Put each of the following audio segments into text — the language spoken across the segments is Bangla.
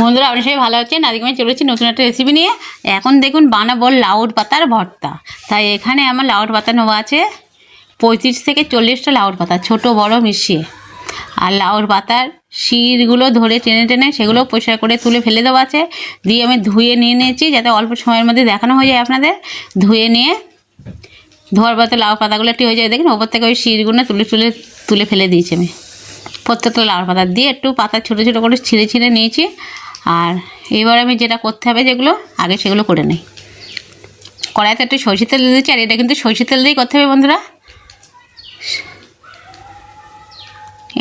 বন্ধুরা আপনার সবাই ভালো আছেন? আজকে আমি চলেছি নতুন একটা রেসিপি নিয়ে। এখন দেখুন বানাবো লাউড পাতার ভর্তা। তাই এখানে আমার লাউড পাতা নেওয়া আছে। পঁয়ত্রিশ থেকে চল্লিশটা লাউড পাতা, ছোট, বড়, মিশিয়ে। আর লাউড পাতার শিরগুলো ধরে টেনে টেনে সেগুলো পরিষ্কার করে তুলে ফেলে দেওয়া আছে। দিয়ে আমি ধুয়ে নিয়ে নিয়েছি, যাতে অল্প সময়ের মধ্যে দেখানো হয়ে যায় আপনাদের। ধুয়ে নিয়ে ধোয়ার পাতা লাউ পাতাগুলো একটু হয়ে যায়। দেখুন, ওপর থেকে ওই শিরগুলো তুলে তুলে তুলে ফেলে দিয়েছি আমি। প্রত্যেকটা লাল পাতা দিয়ে একটু পাতা ছোটো ছোটো করে ছিঁড়ে ছিঁড়ে নিয়েছি। আর এবার আমি যেটা করতে হবে যেগুলো, আগে সেগুলো করে নিই। কড়াইতে একটু সরষে তেল দিয়েছি আর এটা কিন্তু সরষে তেল দিয়েই করতে হবে বন্ধুরা।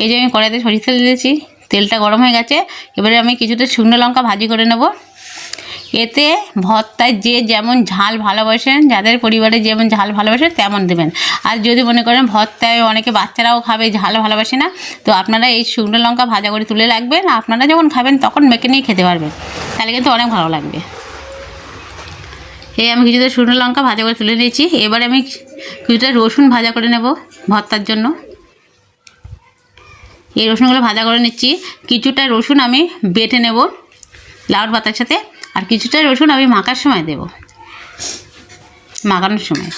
এই যে আমি কড়াইতে সরষে তেল দিয়েছি, তেলটা গরম হয়ে গেছে। এবারে আমি কিছুটা শুকনো লঙ্কা ভাজি করে নেব। এতে ভর্তায় যে যেমন ঝাল ভালোবাসেন, যাদের পরিবারে যেমন ঝাল ভালোবাসেন, তেমন দেবেন। আর যদি মনে করেন ভর্তায় অনেকে বাচ্চারাও খাবে, ঝাল ভালোবাসে না, তো আপনারা এই শুকনো লঙ্কা ভাজা করে তুলে রাখবেন। আপনারা যখন খাবেন, তখন মেখে নিয়ে খেতে পারবেন। তাহলে কিন্তু অনেক ভালো লাগবে। এই আমি কিছুটা শুকনো লঙ্কা ভাজা করে তুলে নিয়েছি। এবারে আমি কিছুটা রসুন ভাজা করে নেব ভর্তার জন্য। এই রসুনগুলো ভাজা করে নিচ্ছি। কিছুটা রসুন আমি বেটে নেব লাউর পাতার সাথে। আর কিছুটা রসুন আমি মাখার সময় দেব। মাখানোর সময়।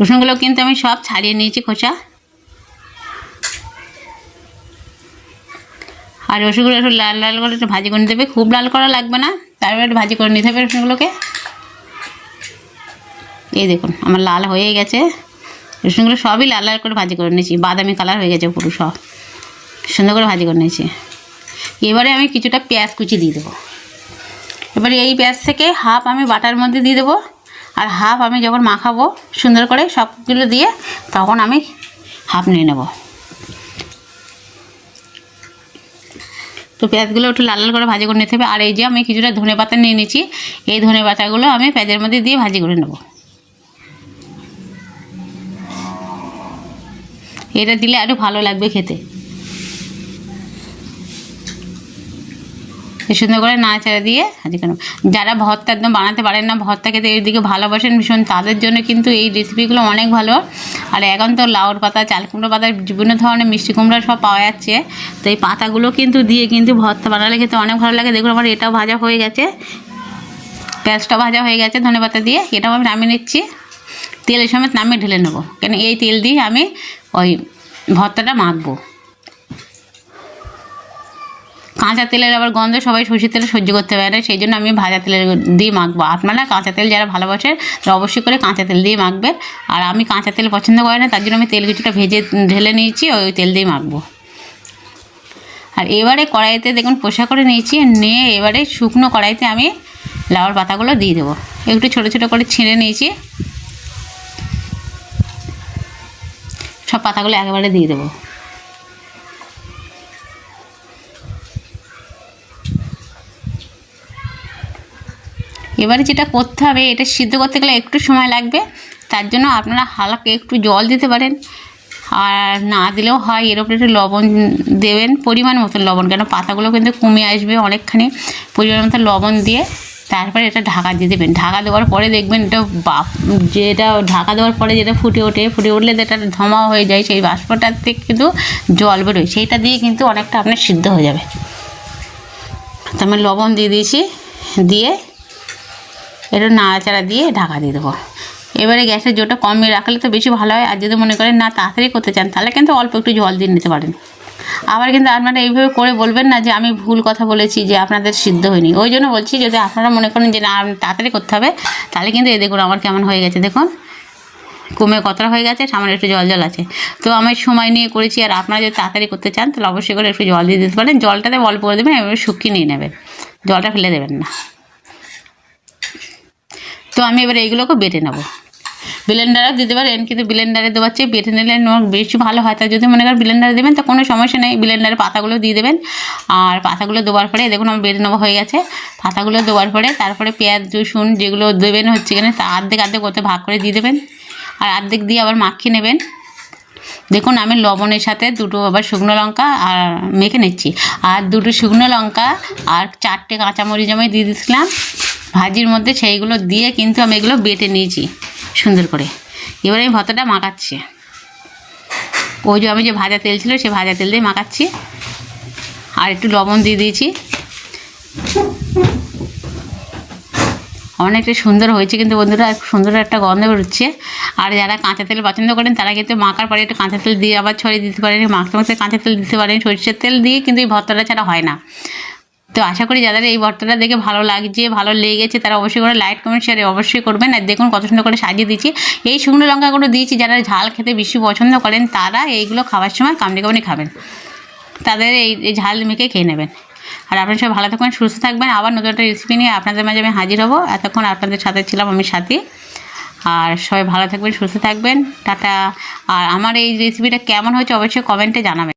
রসুনগুলো কিন্তু আমি সব ছাড়িয়ে নিয়েছি খোসা। আর রসুনগুলো একটু লাল লাল করে একটু ভাজি করে নিতে হবে। খুব লাল করা লাগবে না। তারপরে একটু ভাজি করে নিতে হবে রসুনগুলোকে। এই দেখুন, আমার লাল হয়ে গেছে। রসুনগুলো সবই লাল লাল করে ভাজি করে নিয়েছি। বাদামি কালার হয়ে গেছে পুরো সব। সুন্দর করে ভাজি করে নিয়েছি। এবারে আমি কিছুটা পেঁয়াজ কুচি দিয়ে দেবো। এবারে এই পেঁয়াজ থেকে হাফ আমি বাটার মধ্যে দিয়ে দেবো। আর হাফ আমি যখন মাখাবো সুন্দর করে সবগুলো দিয়ে, তখন আমি হাফ নিয়ে নেব। তো পেঁয়াজগুলো একটু লাল লাল করে ভাজি করে নিতে হবে। আর এই যে আমি কিছুটা ধনে পাতা নিয়ে নিয়েছি, এই ধনে পাতাগুলো আমি পেঁয়াজের মধ্যে দিয়ে ভাজি করে নেব। এটা দিলে আরও ভালো লাগবে খেতে। সুন্দর করে নাড়াচাড়া দিয়ে হাজি কেন যারা ভর্তা একদম বানাতে পারেন না, ভর্তা খেতে এইদিকে ভালোবাসেন ভীষণ, তাদের জন্য কিন্তু এই রেসিপিগুলো অনেক ভালো। আর এখন তো লাউর পাতা, চাল কুমড়ো পাতা, বিভিন্ন ধরনের মিষ্টি কুমড়া সব পাওয়া যাচ্ছে। তো এই পাতাগুলো কিন্তু দিয়ে কিন্তু ভর্তা বানালে খেতে অনেক ভালো লাগে। দেখুন আমার এটাও ভাজা হয়ে গেছে। পেঁয়াজটা ভাজা হয়ে গেছে, ধনে পাতা দিয়ে। এটাও আমি নামিয়ে নিচ্ছি। তেলের সমেত নামিয়ে ঢেলে নেব। কেন এই তেল দিয়ে আমি ওই ভর্তাটা মাখবো। কাঁচা তেলের আবার গন্ধ, সবাই সর্ষের তেলে সহ্য করতে পারে না, সেই জন্য আমি ভাজা তেলের দিয়ে মাখবো। আপনারা কাঁচা তেল যারা ভালোবাসেন তারা অবশ্যই করে কাঁচা তেল দিয়ে মাখবেন। আর আমি কাঁচা তেল পছন্দ করি না, তার জন্য আমি তেল কিছুটা ভেজে ঢেলে নিয়েছি, ওই তেল দিয়ে মাখবো। আর এবারে কড়াইতে দেখুন পোষা করে নিয়েছি, নিয়ে এবারে শুকনো কড়াইতে আমি লাউর পাতাগুলো দিয়ে দেবো। একটু ছোটো ছোটো করে ছিঁড়ে নিয়েছি। সব পাতাগুলো একেবারে দিয়ে দেবো। এবারে যেটা করতে হবে, এটা সিদ্ধ করতে গেলে একটু সময় লাগবে। তার জন্য আপনারা হালকা একটু জল দিতে পারেন। আর না দিলেও হয়, এর উপরে একটু লবণ দেবেন, পরিমাণ মতো লবণ। কেন পাতাগুলো কিন্তু কমে আসবে অনেকখানি পরিমাণ মতো লবণ দিয়ে। তারপরে এটা ঢাকা দিয়ে দেবেন। ঢাকা দেওয়ার পরে দেখবেন এটা বাপ যেটা ঢাকা দেওয়ার পরে যেটা ফুটে ওঠে, ফুটে উঠলে যেটা ধমা হয়ে যায়, সেই বাষ্পটার থেকে কিন্তু জল বেরোয়। সেইটা দিয়ে কিন্তু অনেকটা আপনার সিদ্ধ হয়ে যাবে। তো আমি লবণ দিয়ে দিয়েছি। দিয়ে একটু নাড়াচাড়া দিয়ে ঢাকা দিয়ে দেবো। এবারে গ্যাসের জোরটা কমিয়ে রাখলে তো বেশি ভালো হয়। আর যদি মনে করেন, না, তাড়াতাড়ি করতে চান, তাহলে কিন্তু অল্প একটু জল দিয়ে নিতে পারেন। আবার কিন্তু আপনারা এইভাবে করে বলবেন না যে, আমি ভুল কথা বলেছি যে আপনাদের সিদ্ধ হয়নি। ওই জন্য বলছি, যদি আপনারা মনে করেন যে, না তাড়াতাড়ি করতে হবে, তাহলে কিন্তু এই দেখুন আমার কেমন হয়ে গেছে। দেখুন, কমে কতটা হয়ে গেছে সামনে একটু জল জল আছে। তো আমি সময় নিয়ে করেছি, আর আপনারা যদি তাড়াতাড়ি করতে চান, তাহলে অবশ্যই করে একটু জল দিয়ে দিতে পারেন। জলটাতে অল্প করে দেবেন এবার শুকিয়ে নিয়ে নেবেন। জলটা ফেলে দেবেন না। তো আমি এবার এইগুলোকে বেটে নেব। ব্লেন্ডারও দিতে পারেন, কিন্তু ব্লেন্ডারে দেওয়ার চেয়ে বেটে নিলে বেশি ভালো হয়। তা যদি মনে করেন ব্লেন্ডারে দেবেন, তো কোনো সমস্যা নেই। ব্লেন্ডারে পাতাগুলো দিয়ে দেবেন। আর পাতাগুলো দেওয়ার পরে দেখুন আমি বেটে নেব হয়ে গেছে। পাতাগুলো দেওয়ার পরে তারপরে পেঁয়াজ, রসুন যেগুলো দেবেন হচ্ছে এখানে আর্ধেক অর্ধেক করতে ভাগ করে দিয়ে দেবেন। আর অর্ধেক দিয়ে আবার মাখিয়ে নেবেন। দেখুন আমি লবণের সাথে দুটো আবার শুকনো লঙ্কা আর মেখে নিচ্ছি। আর দুটো শুকনো লঙ্কা আর চারটে কাঁচামরিচ আমি দিয়ে দিয়েছিলাম। ভাজির মধ্যে সেইগুলো দিয়ে কিন্তু আমি এগুলো বেটে নিয়েছি সুন্দর করে। এবারে আমি ভর্তাটা মাখাচ্ছি। ওই যে আমি যে ভাজা তেল ছিল সে ভাজা তেল দিয়ে মাখাচ্ছি। আর একটু লবণ দিয়ে দিয়েছি। অনেকটা সুন্দর হয়েছে কিন্তু বন্ধুরা সুন্দর একটা গন্ধ বেরোচ্ছে। আর যারা কাঁচা তেল পছন্দ করেন, তারা কিন্তু মাখার পরে একটু কাঁচা তেল দিয়ে আবার ছড়িয়ে দিতে পারেন। মাখতে মাখতে কাঁচা তেল দিতে পারেন। সরষের তেল দিয়ে কিন্তু এই ভর্তাটা ছাড়া হয় না। তো আশা করি যাদের এই ভর্তাটা দেখে ভালো লাগছে, ভালো লেগেছে, তারা অবশ্যই করে লাইক কমেন্ট শেয়ার অবশ্যই করবেন। আর দেখুন কত সুন্দর করে সাজিয়ে দিচ্ছি এই শুকনো লঙ্কাগুলো দিয়েছি, যারা ঝাল খেতে বেশি পছন্দ করেন, তারা এইগুলো খাওয়ার সময় কামড়ে কামড়ে খাবেন। তাদের এই ঝাল মেখে খেয়ে নেবেন। আর আপনারা সবাই ভালো থাকবেন, সুস্থ থাকবেন। আবার নতুন একটা রেসিপি নিয়ে আপনাদের মাঝে আমি হাজির হব। এতক্ষণ আপনাদের সাথে ছিলাম আমি সাথী। আর সবাই ভালো থাকবেন, সুস্থ থাকবেন। টাটা। আর আমার এই রেসিপিটা কেমন হয়েছে অবশ্যই কমেন্টে জানাবেন।